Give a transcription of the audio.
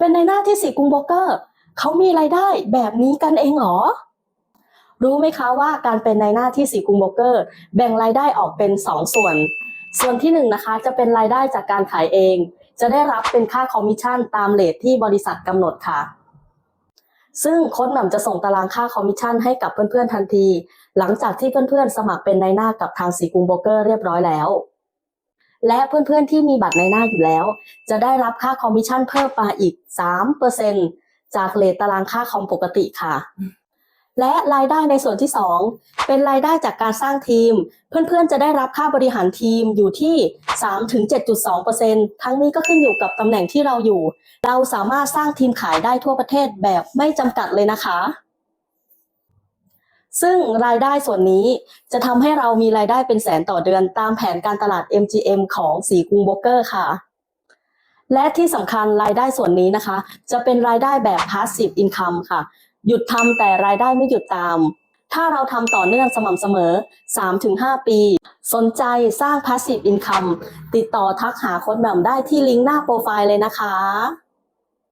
เป็นในหน้าที่สีกรุงโบรกเกอร์เขามีรายได้แบบนี้กันเองหรอ รู้ไหมคะว่าการเป็นในหน้าที่สีกรุงโบรกเกอร์ แบ่งรายได้ออกเป็น 2 ส่วน ส่วนที่1นงนะคะจะเป็นรายได้จากการขายเอง จะได้รับเป็นค่าคอมมิชชั่นตามเลทที่บริษัทกำหนดค่ะ ซึ่งโค้ดหม่มจะส่งตารางค่าคอมมิชชั่นให้กับเพื่อนๆทันที หลังจากที่เพื่อนๆสมัครเป็นในหน้ากับทางสีกรุงโบรกเกอร์เรียบร้อยแล้ว และเพื่อนๆที่มีบัตรในหน้าอยู่แล้ว จะได้รับค่าคอมมิชชั่นเพิ่มมาอีก 3%จากเลทตารางค่าคอมปกติค่ะ และรายได้ในส่วนที่ 2 เป็นรายได้จากการสร้างทีม เพื่อนๆจะได้รับค่าบริหารทีมอยู่ที่ 3-7.2%ทั้งนี้ก็ขึ้นอยู่กับตำแหน่งที่เราอยู่ เราสามารถสร้างทีมขายได้ทั่วประเทศแบบไม่จำกัดเลยนะคะ ซึ่งรายได้ส่วนนี้จะทำให้เรามีรายได้เป็นแสนต่อเดือนตามแผนการตลาด MGM ของสีกรุงโบกเกอร์ค่ะ และที่สำคัญรายได้ส่วนนี้นะคะ จะเป็นรายได้แบบ passive income ค่ะ หยุดทำแต่รายได้ไม่หยุดตาม ถ้าเราทำต่อเนื่องสม่ำเสมอ 3-5 ปี สนใจสร้าง passive income ติดต่อทักหาโค้ดแหม่มได้ที่ลิงก์หน้าโปรไฟล์เลยนะคะ